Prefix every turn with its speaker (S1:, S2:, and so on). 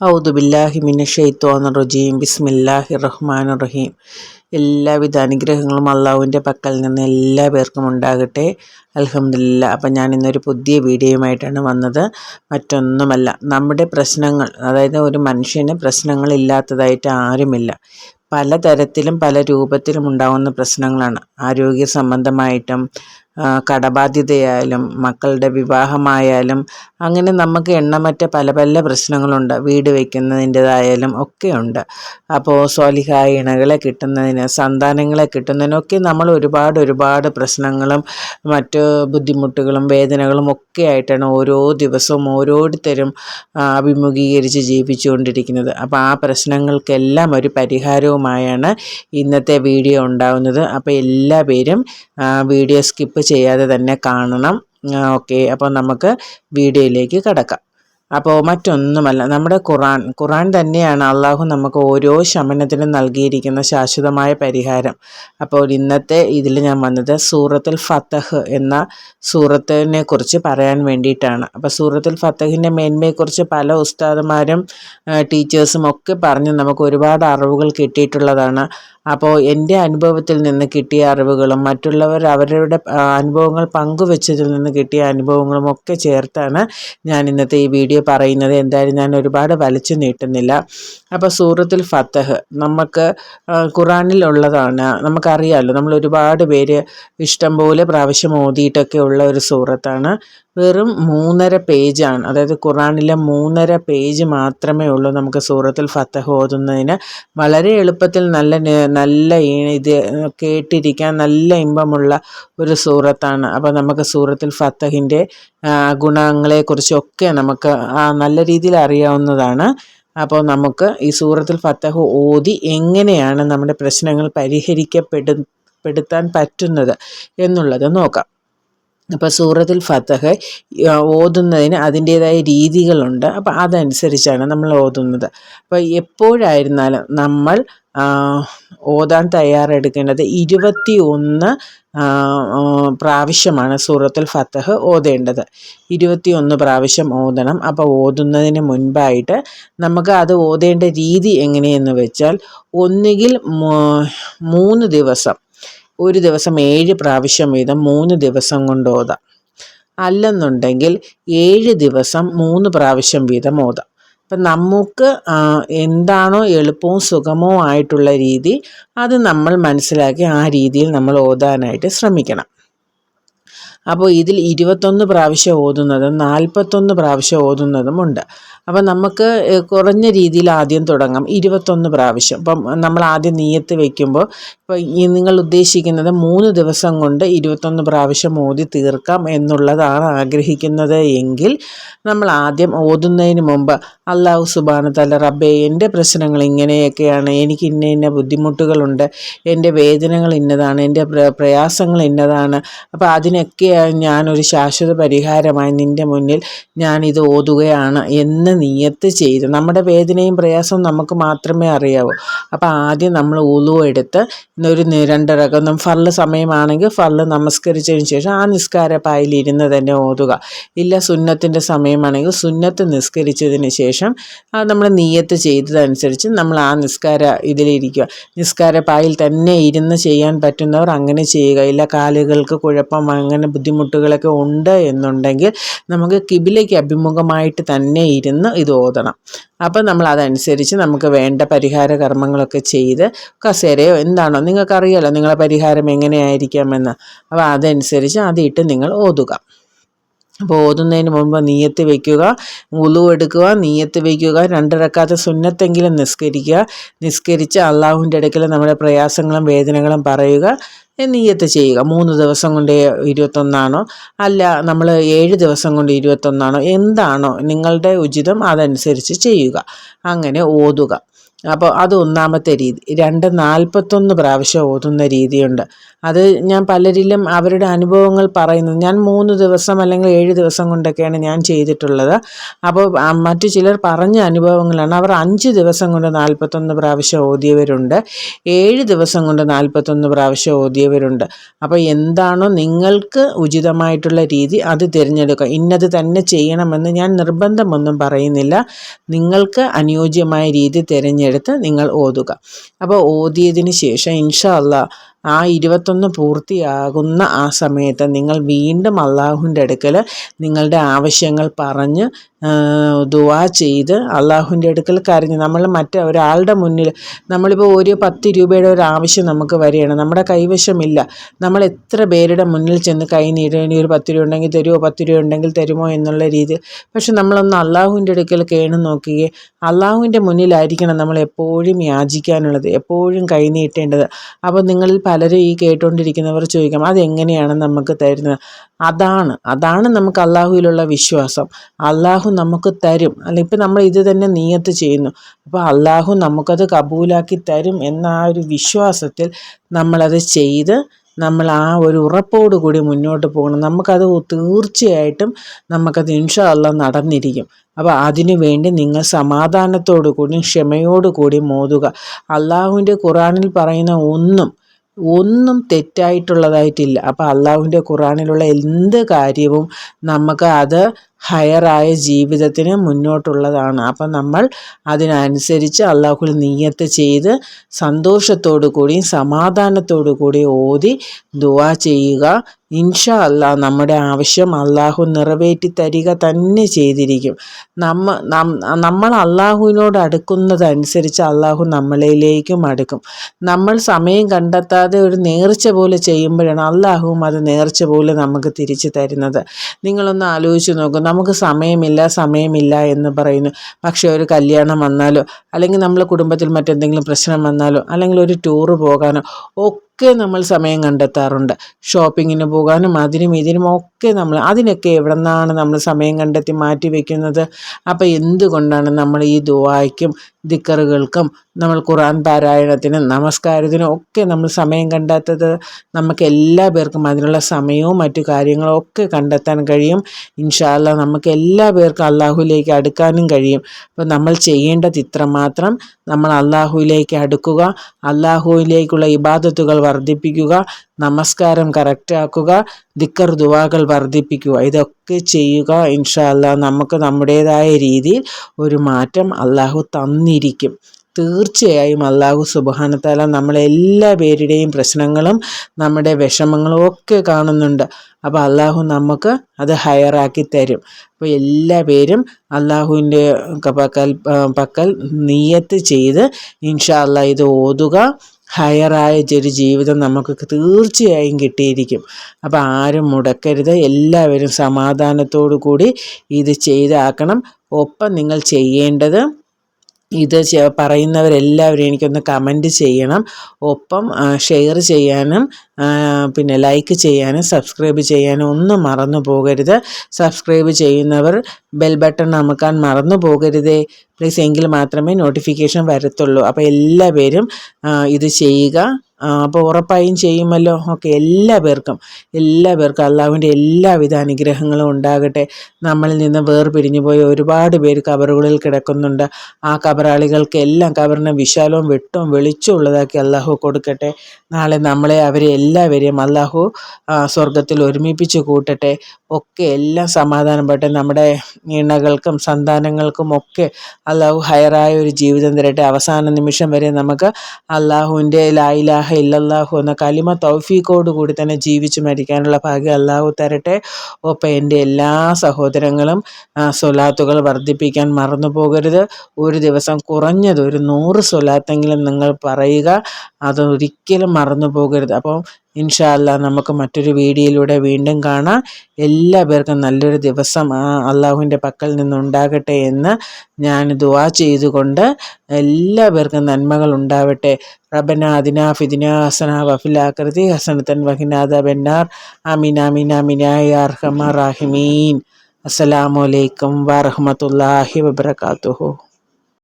S1: ഔദുബില്ലാഹി ഷെയ്ത്തോന്ന റജീം. ബിസ്മില്ലാഹി റഹ്മാൻ റഹീം. എല്ലാവിധ അനുഗ്രഹങ്ങളും അള്ളാഹുവിന്റെ പക്കൽ നിന്ന് എല്ലാ പേർക്കും ഉണ്ടാകട്ടെ. അലഹമില്ല അപ്പം ഞാൻ ഇന്നൊരു പുതിയ വീഡിയോയുമായിട്ടാണ് വന്നത്. മറ്റൊന്നുമല്ല നമ്മുടെ പ്രശ്നങ്ങൾ അതായത് ഒരു മനുഷ്യന് പ്രശ്നങ്ങളില്ലാത്തതായിട്ട് ആരുമില്ല. പലതരത്തിലും പല രൂപത്തിലും ഉണ്ടാകുന്ന പ്രശ്നങ്ങളാണ്. ആരോഗ്യ സംബന്ധമായിട്ടും കടബാധ്യതയായാലും മക്കളുടെ വിവാഹമായാലും അങ്ങനെ നമുക്ക് എണ്ണമറ്റ പല പല പ്രശ്നങ്ങളുണ്ട്. വീട് വയ്ക്കുന്നതിന്റെതായാലും ഒക്കെയുണ്ട്. അപ്പോൾ സ്വാലിഹായ ഇണകളെ കിട്ടുന്നതിന് സന്താനങ്ങളെ കിട്ടുന്നതിനൊക്കെ നമ്മൾ ഒരുപാട് ഒരുപാട് പ്രശ്നങ്ങളും മറ്റ് ബുദ്ധിമുട്ടുകളും വേദനകളും ഒക്കെ ആയിട്ടാണ് ഓരോ ദിവസവും ഓരോരുത്തരും അഭിമുഖീകരിച്ച് ജീവിച്ചുകൊണ്ടിരിക്കുന്നത്. അപ്പോൾ ആ പ്രശ്നങ്ങൾക്കെല്ലാം ഒരു പരിഹാരവുമായാണ് ഇന്നത്തെ വീഡിയോ ഉണ്ടാവുന്നത്. അപ്പോൾ എല്ലാ പേരും വീഡിയോ സ്കിപ്പ് ചെയ്യാതെ തന്നെ കാണണം. ഓക്കെ. അപ്പോൾ നമുക്ക് വീഡിയോയിലേക്ക് കടക്കാം. അപ്പോൾ മറ്റൊന്നുമല്ല നമ്മുടെ ഖുറാൻ ഖുറാൻ തന്നെയാണ് അള്ളാഹു നമുക്ക് ഓരോ ശമനത്തിനും നൽകിയിരിക്കുന്ന ശാശ്വതമായ പരിഹാരം. അപ്പോൾ ഇന്നത്തെ ഇതിൽ ഞാൻ വന്നത് സൂറത്തുൽ ഫത്തഹ് എന്ന സൂറത്തിനെ കുറിച്ച് പറയാൻ വേണ്ടിയിട്ടാണ്. അപ്പോൾ സൂറത്തുൽ ഫത്തഹിന്റെ മേന്മയെക്കുറിച്ച് പല ഉസ്താദുമാരും ടീച്ചേഴ്സും ഒക്കെ പറഞ്ഞ് നമുക്ക് ഒരുപാട് അറിവുകൾ കിട്ടിയിട്ടുള്ളതാണ്. അപ്പോൾ എന്റെ അനുഭവത്തിൽ നിന്ന് കിട്ടിയ അറിവുകളും മറ്റുള്ളവർ അവരുടെ അനുഭവങ്ങൾ പങ്കുവെച്ചതിൽ നിന്ന് കിട്ടിയ അനുഭവങ്ങളും ഒക്കെ ചേർത്താണ് ഞാൻ ഇന്നത്തെ ഈ വീഡിയോ പറയുന്നത്. എന്തായാലും ഞാൻ ഒരുപാട് വലിച്ചു നീട്ടുന്നില്ല. അപ്പോൾ സൂറത്തിൽ ഫത്തഹ് നമുക്ക് ഖുറാനിലുള്ളതാണ് നമുക്കറിയാമല്ലോ നമ്മൾ ഒരുപാട് പേര് ഇഷ്ടം പോലെ പ്രാവശ്യം ഓതിയിട്ടൊക്കെ ഉള്ള ഒരു സൂറത്താണ്. വെറും മൂന്നര പേജാണ്. അതായത് ഖുറാനിലെ മൂന്നര പേജ് മാത്രമേ ഉള്ളൂ നമുക്ക് സൂറത്തുൽ ഫത്തഹ് ഓതുന്നതിന്. വളരെ എളുപ്പത്തിൽ നല്ല നല്ല ഇത് കേട്ടിരിക്കാൻ നല്ല ഇമ്പമുള്ള ഒരു സൂറത്താണ്. അപ്പോൾ നമുക്ക് സൂറത്തുൽ ഫത്തഹിന്റെ ഗുണങ്ങളെക്കുറിച്ചൊക്കെ നമുക്ക് നല്ല രീതിയിൽ അറിയാവുന്നതാണ്. അപ്പോൾ നമുക്ക് ഈ സൂറത്തുൽ ഫത്തഹ് ഓതി എങ്ങനെയാണ് നമ്മുടെ പ്രശ്നങ്ങൾ പരിഹരിക്കപ്പെടു പെടുത്താൻ പറ്റുന്നത് എന്നുള്ളത് നോക്കാം. അപ്പോൾ സൂറത്തിൽ ഫത്തഹ് ഓതുന്നതിന് അതിന്റേതായ രീതികളുണ്ട്. അപ്പോൾ അതനുസരിച്ചാണ് നമ്മൾ ഓതുന്നത്. അപ്പോൾ എപ്പോഴായിരുന്നാലും നമ്മൾ ഓതാൻ തയ്യാറെടുക്കേണ്ടത് ഇരുപത്തി ഒന്ന് പ്രാവശ്യമാണ് സൂറത്തുൽ ഫത്തഹ് ഓതേണ്ടത്. ഇരുപത്തിയൊന്ന് പ്രാവശ്യം ഓതണം. അപ്പോൾ ഓതുന്നതിന് മുൻപായിട്ട് നമുക്ക് അത് ഓതേണ്ട രീതി എങ്ങനെയെന്ന് വെച്ചാൽ ഒന്നുകിൽ മൂന്ന് ദിവസം ഒരു ദിവസം ഏഴ് പ്രാവശ്യം വീതം മൂന്ന് ദിവസം കൊണ്ട് ഓതാം. അല്ലെന്നുണ്ടെങ്കിൽ ഏഴ് ദിവസം മൂന്ന് പ്രാവശ്യം വീതം ഓതാം. അപ്പം നമുക്ക് എന്താണോ എളുപ്പവും സുഗമവും ആയിട്ടുള്ള രീതി അത് നമ്മൾ മനസ്സിലാക്കി ആ രീതിയിൽ നമ്മൾ ഓതാനായിട്ട് ശ്രമിക്കണം. അപ്പോൾ ഇതിൽ ഇരുപത്തൊന്ന് പ്രാവശ്യം ഓതുന്നതും നാൽപ്പത്തൊന്ന് പ്രാവശ്യം ഓതുന്നതും ഉണ്ട്. അപ്പം നമുക്ക് കുറഞ്ഞ രീതിയിൽ ആദ്യം തുടങ്ങാം. ഇരുപത്തൊന്ന് പ്രാവശ്യം. ഇപ്പം നമ്മൾ ആദ്യം നീയത്ത് വയ്ക്കുമ്പോൾ ഇപ്പോൾ ഈ നിങ്ങൾ ഉദ്ദേശിക്കുന്നത് മൂന്ന് ദിവസം കൊണ്ട് ഇരുപത്തൊന്ന് പ്രാവശ്യം ഓതി തീർക്കാം എന്നുള്ളതാണ് ആഗ്രഹിക്കുന്നത് എങ്കിൽ നമ്മൾ ആദ്യം ഓതുന്നതിന് മുമ്പ് അള്ളാഹു സുബാന തല റബ്ബെ എന്റെ പ്രശ്നങ്ങൾ ഇങ്ങനെയൊക്കെയാണ് എനിക്ക് ഇന്ന ഇന്ന ബുദ്ധിമുട്ടുകളുണ്ട് എന്റെ വേദനകൾ ഇന്നതാണ് എന്റെ പ്രയാസങ്ങൾ ഇന്നതാണ് അപ്പോൾ അതിനൊക്കെ ഞാനൊരു ശാശ്വത പരിഹാരമായി നിന്റെ മുന്നിൽ ഞാനിത് ഓതുകയാണ് എന്ന് നീയത്ത് ചെയ്ത്. നമ്മുടെ വേദനയും പ്രയാസവും നമുക്ക് മാത്രമേ അറിയാവൂ. അപ്പോൾ ആദ്യം നമ്മൾ ഉളു എടുത്ത് ഒരു രണ്ടിറക്കം ഫർൾ സമയമാണെങ്കിൽ ഫർൾ നമസ്കരിച്ചതിന് ശേഷം ആ നിസ്കാര പായിലിരുന്ന് തന്നെ ഓതുക. ഇല്ല സുന്നത്തിന്റെ സമയമാണെങ്കിൽ സുന്നത്ത് നിസ്കരിച്ചതിന് ശേഷം നമ്മൾ നീയത്ത് ചെയ്തതനുസരിച്ച് നമ്മൾ ആ നിസ്കാര ഇതിലിരിക്കുക. നിസ്കാര പായിൽ തന്നെ ഇരുന്ന് ചെയ്യാൻ പറ്റുന്നവർ അങ്ങനെ ചെയ്യുക. ഇല്ല കാലുകൾക്ക് കുഴപ്പം അങ്ങനെ ബുദ്ധിമുട്ടുകളൊക്കെ ഉണ്ട് എന്നുണ്ടെങ്കിൽ നമുക്ക് കിബിലേക്ക് അഭിമുഖമായിട്ട് തന്നെ ഇരുന്ന് ഇത് ഓതണം. അപ്പം നമ്മൾ അതനുസരിച്ച് നമുക്ക് വേണ്ട പരിഹാര കർമ്മങ്ങളൊക്കെ ചെയ്ത് കസേരയോ എന്താണോ നിങ്ങൾക്കറിയാലോ നിങ്ങളെ പരിഹാരം എങ്ങനെയായിരിക്കാമെന്ന്. അപ്പോൾ അതനുസരിച്ച് അതിട്ട് നിങ്ങൾ ഓതുക. അപ്പോൾ ഓതുന്നതിന് മുമ്പ് നീയത്ത് വയ്ക്കുക ഉളു എടുക്കുക നീയത്ത് വയ്ക്കുക രണ്ടിറക്കാത്ത സുന്നത്തെങ്കിലും നിസ്കരിക്കുക നിസ്കരിച്ച് അള്ളാഹുവിന്റെ ഇടയ്ക്കൽ നമ്മുടെ പ്രയാസങ്ങളും വേദനകളും പറയുക നീയത്ത് ചെയ്യുക. മൂന്ന് ദിവസം കൊണ്ട് ഇരുപത്തൊന്നാണോ? അല്ല നമ്മൾ ഏഴ് ദിവസം കൊണ്ട് ഇരുപത്തൊന്നാണോ? എന്താണോ നിങ്ങളുടെ ഉചിതം അതനുസരിച്ച് ചെയ്യുക. അങ്ങനെ ഓതുക. അപ്പോൾ അത് ഒന്നാമത്തെ രീതി. രണ്ട് നാൽപ്പത്തൊന്ന് പ്രാവശ്യം ഓതുന്ന രീതിയുണ്ട്. അത് ഞാൻ പലരിലും അവരുടെ അനുഭവങ്ങൾ പറയുന്നത് ഞാൻ മൂന്ന് ദിവസം അല്ലെങ്കിൽ ഏഴ് ദിവസം കൊണ്ടൊക്കെയാണ് ഞാൻ ചെയ്തിട്ടുള്ളത്. അപ്പോൾ മറ്റു ചിലർ പറഞ്ഞ അനുഭവങ്ങളാണ്. അവർ അഞ്ച് ദിവസം കൊണ്ട് നാൽപ്പത്തൊന്ന് പ്രാവശ്യം ഓതിയവരുണ്ട്. ഏഴ് ദിവസം കൊണ്ട് നാൽപ്പത്തൊന്ന് പ്രാവശ്യം ഓതിയവരുണ്ട്. അപ്പോൾ എന്താണോ നിങ്ങൾക്ക് ഉചിതമായിട്ടുള്ള രീതി അത് തിരഞ്ഞെടുക്കുക. ഇന്നത് തന്നെ ചെയ്യണമെന്ന് ഞാൻ നിർബന്ധമൊന്നും പറയുന്നില്ല. നിങ്ങൾക്ക് അനുയോജ്യമായ രീതി തിരഞ്ഞെടുത്ത് നിങ്ങൾ ഓതുക. അപ്പോൾ ഓതിയതിന് ശേഷം ഇൻഷാ അള്ളാഹ് ആ ഇരുപത്തൊന്ന് പൂർത്തിയാകുന്ന ആ സമയത്ത് നിങ്ങൾ വീണ്ടും അള്ളാഹുവിന്റെ അടുക്കൽ നിങ്ങളുടെ ആവശ്യങ്ങൾ പറഞ്ഞ് ദുവാ ചെയ്ത് അള്ളാഹുവിന്റെ അടുക്കൽ കരഞ്ഞ്. നമ്മൾ മറ്റേ ഒരാളുടെ മുന്നിൽ നമ്മളിപ്പോൾ ഒരു പത്ത് രൂപയുടെ ഒരു ആവശ്യം നമുക്ക് വരികയാണ്. നമ്മുടെ കൈവശമില്ല. നമ്മൾ എത്ര പേരുടെ മുന്നിൽ ചെന്ന് കൈ നീടേണ്ടി ഒരു പത്ത് രൂപ ഉണ്ടെങ്കിൽ തരുമോ പത്ത് രൂപ ഉണ്ടെങ്കിൽ തരുമോ എന്നുള്ള രീതി. പക്ഷെ നമ്മളൊന്ന് അള്ളാഹുവിന്റെ അടുക്കൽ കേണു നോക്കുകയും അള്ളാഹുവിന്റെ മുന്നിലായിരിക്കണം നമ്മൾ എപ്പോഴും യാചിക്കാനുള്ളത് എപ്പോഴും കൈ നീട്ടേണ്ടത്. അപ്പോൾ നിങ്ങളിൽ പലരും ഈ കേട്ടുകൊണ്ടിരിക്കുന്നവർ ചോദിക്കാം അതെങ്ങനെയാണ് നമുക്ക് തരുന്നത്? അതാണ് അതാണ് നമുക്ക് അള്ളാഹുവിലുള്ള വിശ്വാസം. അള്ളാഹു നമുക്ക് തരും. അല്ല ഇപ്പം നമ്മൾ ഇത് തന്നെ നീയത്ത് ചെയ്യുന്നു. അപ്പോൾ അള്ളാഹു നമുക്കത് കബൂലാക്കി തരും എന്ന ആ ഒരു വിശ്വാസത്തിൽ നമ്മളത് ചെയ്ത് നമ്മൾ ആ ഒരു ഉറപ്പോടു കൂടി മുന്നോട്ട് പോകണം. നമുക്കത് തീർച്ചയായിട്ടും നമുക്കത് ഇൻഷാ അല്ല നടന്നിരിക്കും. അപ്പോൾ അതിനു വേണ്ടി നിങ്ങൾ സമാധാനത്തോടു കൂടി ക്ഷമയോടു കൂടി മോതുക. അള്ളാഹുവിന്റെ ഖുറാനിൽ പറയുന്ന ഒന്നും ഒന്നും തെറ്റായിട്ടുള്ളതായിട്ടില്ല. അപ്പോൾ അള്ളാഹുവിന്റെ ഖുറാനിലുള്ള എന്ത് കാര്യവും നമുക്ക് അത് ഹയറായ ജീവിതത്തിന് മുന്നോട്ടുള്ളതാണ്. അപ്പം നമ്മൾ അതിനനുസരിച്ച് അള്ളാഹുൽ നീയത്ത് ചെയ്ത് സന്തോഷത്തോടു കൂടിയും സമാധാനത്തോടു കൂടി ഓതി ദുവാ ചെയ്യുക. ഇൻഷാ അല്ലാ നമ്മുടെ ആവശ്യം അള്ളാഹു നിറവേറ്റി തരിക തന്നെ ചെയ്തിരിക്കും. നമ്മ നമ്മൾ അള്ളാഹുവിനോട് അടുക്കുന്നതനുസരിച്ച് അള്ളാഹു നമ്മളിലേക്കും അടുക്കും. നമ്മൾ സമയം കണ്ടെത്താതെ ഒരു നേർച്ച പോലെ ചെയ്യുമ്പോഴാണ് അള്ളാഹുവും അത് നേർച്ച പോലെ നമുക്ക് തിരിച്ചു തരുന്നത്. നിങ്ങളൊന്ന് ആലോചിച്ച് നോക്കും. നമുക്ക് സമയമില്ല സമയമില്ല എന്ന് പറയുന്നു. പക്ഷേ ഒരു കല്യാണം വന്നാലോ അല്ലെങ്കിൽ നമ്മളെ കുടുംബത്തിൽ മറ്റെന്തെങ്കിലും പ്രശ്നം വന്നാലോ അല്ലെങ്കിൽ ഒരു ടൂറ് പോകാനോ ഒക്കെ നമ്മൾ സമയം കണ്ടെത്താറുണ്ട്. ഷോപ്പിങ്ങിന് പോകാനും അതിനും ഇതിനും ഒക്കെ നമ്മൾ അതിനൊക്കെ എവിടെ നിന്നാണ് നമ്മൾ സമയം കണ്ടെത്തി മാറ്റി വയ്ക്കുന്നത് അപ്പോൾ എന്തുകൊണ്ടാണ് നമ്മൾ ഈ ദുവായ്ക്കും ദിക്കറുകൾക്കും നമ്മൾ ഖുറാൻ പാരായണത്തിനും നമസ്കാരത്തിനും ഒക്കെ നമ്മൾ സമയം കണ്ടെത്തത് നമുക്ക് എല്ലാ പേർക്കും അതിനുള്ള സമയവും മറ്റു കാര്യങ്ങളും ഒക്കെ കണ്ടെത്താൻ കഴിയും. ഇൻഷാല്ല നമുക്ക് എല്ലാ പേർക്കും അള്ളാഹുലേക്ക് അടുക്കാനും കഴിയും. അപ്പോൾ നമ്മൾ ചെയ്യേണ്ടത് ഇത്രമാത്രം. നമ്മൾ അള്ളാഹുലേക്ക് അടുക്കുക. അള്ളാഹുവിലേക്കുള്ള ഇബാദത്തുകൾ വർദ്ധിപ്പിക്കുക നമസ്കാരം കറക്റ്റ് ആക്കുക ദിക്കർ ദുവാകൾ വർദ്ധിപ്പിക്കുക. ഇതൊക്കെ ചെയ്യുക ഇൻഷാല്ല നമുക്ക് നമ്മുടേതായ രീതിയിൽ ഒരു മാറ്റം അള്ളാഹു തന്നിരിക്കും. തീർച്ചയായും അള്ളാഹു സുബാനത്താല നമ്മളെല്ലാ പേരുടെയും പ്രശ്നങ്ങളും നമ്മുടെ വിഷമങ്ങളും ഒക്കെ കാണുന്നുണ്ട്. അപ്പോൾ അള്ളാഹു നമുക്ക് അത് ഹയറാക്കി തരും. അപ്പോൾ എല്ലാ പേരും അള്ളാഹുവിന്റെ പക്കൽ പക്കൽ നീയത്ത് ചെയ്ത് ഇൻഷാ ഇത് ഓതുക ഹയറായ ഒരു ജീവിതം നമുക്ക് തീർച്ചയായും കിട്ടിയിരിക്കും. അപ്പോൾ ആരും മുടക്കരുത്. എല്ലാവരും സമാധാനത്തോടു കൂടി ഇത് ചെയ്താക്കണം. ഒപ്പം നിങ്ങൾ ചെയ്യേണ്ടത് ഇത് പറയുന്നവരെല്ലാവരും എനിക്കൊന്ന് കമന്റ് ചെയ്യണം. ഒപ്പം ഷെയർ ചെയ്യാനും പിന്നെ ലൈക്ക് ചെയ്യാനും സബ്സ്ക്രൈബ് ചെയ്യാനും ഒന്നും മറന്നു പോകരുത്. സബ്സ്ക്രൈബ് ചെയ്യുന്നവർ ബെൽ ബട്ടൺ അമക്കാൻ മറന്നു പോകരുതേ. പ്ലീസ് എങ്കിൽ മാത്രമേ നോട്ടിഫിക്കേഷൻ വരത്തുള്ളൂ. അപ്പോൾ എല്ലാവരും ഇത് ചെയ്യുക. അപ്പോൾ ഉറപ്പായും ചെയ്യുമല്ലോ. ഓക്കെ എല്ലാ പേർക്കും എല്ലാ പേർക്കും അള്ളാഹുവിന്റെ എല്ലാവിധ അനുഗ്രഹങ്ങളും ഉണ്ടാകട്ടെ. നമ്മളിൽ നിന്ന് വേർപിരിഞ്ഞു പോയ ഒരുപാട് പേര് കബറുകളിൽ കിടക്കുന്നുണ്ട്. ആ കബറാളികൾക്ക് എല്ലാം കബറിനെ വിശാലവും വെട്ടവും വെളിച്ചവും ഉള്ളതാക്കി അള്ളാഹു കൊടുക്കട്ടെ. നാളെ നമ്മളെ അവരെ എല്ലാവരെയും അള്ളാഹു സ്വർഗത്തിൽ ഒരുമിപ്പിച്ച് കൂട്ടട്ടെ. ഒക്കെ എല്ലാം സമാധാനപ്പെട്ടെ നമ്മുടെ ഇണകൾക്കും സന്താനങ്ങൾക്കും ഒക്കെ അള്ളാഹു ഹയറായ ഒരു ജീവിതം തരട്ടെ. അവസാന നിമിഷം വരെ നമുക്ക് അള്ളാഹുവിന്റെ ലായിലാഹ ഇല്ലല്ലാഹു എന്ന കലിമ തൗഫീഖോട് കൂടി തന്നെ ജീവിച്ച് മരിക്കാനുള്ള ഭാഗ്യം അള്ളാഹു തരട്ടെ. ഒപ്പം എന്റെ എല്ലാ സഹോദരങ്ങളും സൊലാത്തുകൾ വർദ്ധിപ്പിക്കാൻ മറന്നു പോകരുത്. ഒരു ദിവസം കുറഞ്ഞത് ഒരു നൂറ് സൊലാത്തെങ്കിലും നിങ്ങൾ പറയുക അതൊരിക്കലും മറന്നു പോകരുത്. അപ്പോൾ ഇൻഷാല്ല നമുക്ക് മറ്റൊരു വീഡിയോയിലൂടെ വീണ്ടും കാണാം. എല്ലാ പേർക്കും നല്ലൊരു ദിവസം അള്ളാഹുവിന്റെ പക്കൽ നിന്നുണ്ടാകട്ടെ എന്ന് ഞാൻ ദുവാ ചെയ്തുകൊണ്ട് എല്ലാ പേർക്കും നന്മകൾ ഉണ്ടാവട്ടെ. റബന അദിനാ ഫിദിന ഹസന വഫിലാകൃതി ഹസനത്തൻ വഹിനാദ ബെന്നാർ അമീൻ അമീൻ അമിനായ അർഹമ റാഹിമീൻ. അസ്സലാമലൈക്കും വറഹമത്തല്ലാഹി വബർക്കാത്തുഹു